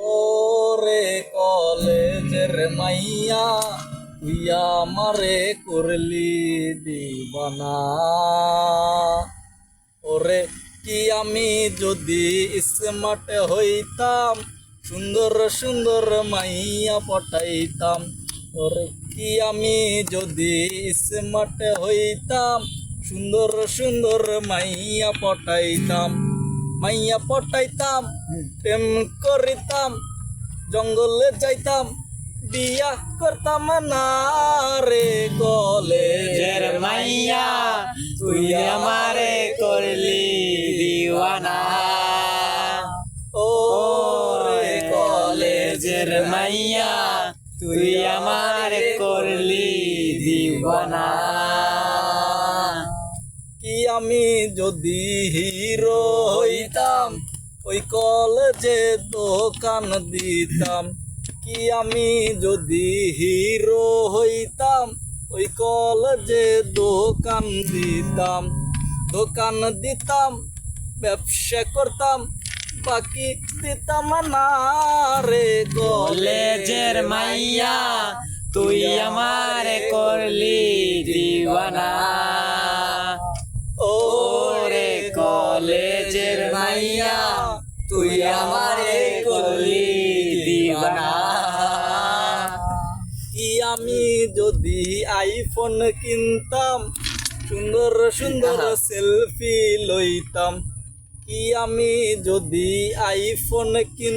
ওরে কলেজের মাইয়া, তুই আমারে করলি দিবানা। ওরে কি আমি যদি স্মার্ট হইতাম, সুন্দর সুন্দর মাইয়া পটাইতাম। ওরে কি আমি যদি স্মার্ট হইতাম, সুন্দর সুন্দর মাইয়া পটাইতাম। মাইয়া পটাইতাম প্রেম করিতাম জঙ্গলে যাইতাম বিয়া করতাম না রে কলেজের জের মাইয়া তুই আমারে করলি দিওয়ানা। ও রে কলেজের মাইয়া তুই আমারে করলি দিওয়ানা। আমি যদি হিরো হইতাম ওই কলেজে দোকান দিতাম কি আমি যদি হিরো হইতাম ওই কলেজে দোকান দিতাম। দোকান দিতাম ব্যবসা করতাম বাকি দিতাম না রে কলেজের মাইয়া তুই আমারে করলি দিওয়ানা। কলেজের মাইয়া তুই আমারে করলি দিবানা। কি আমি যদি আইফোন কিনতাম সুন্দর সুন্দর সেলফি লইতাম। কি আমি যদি আইফোন কিন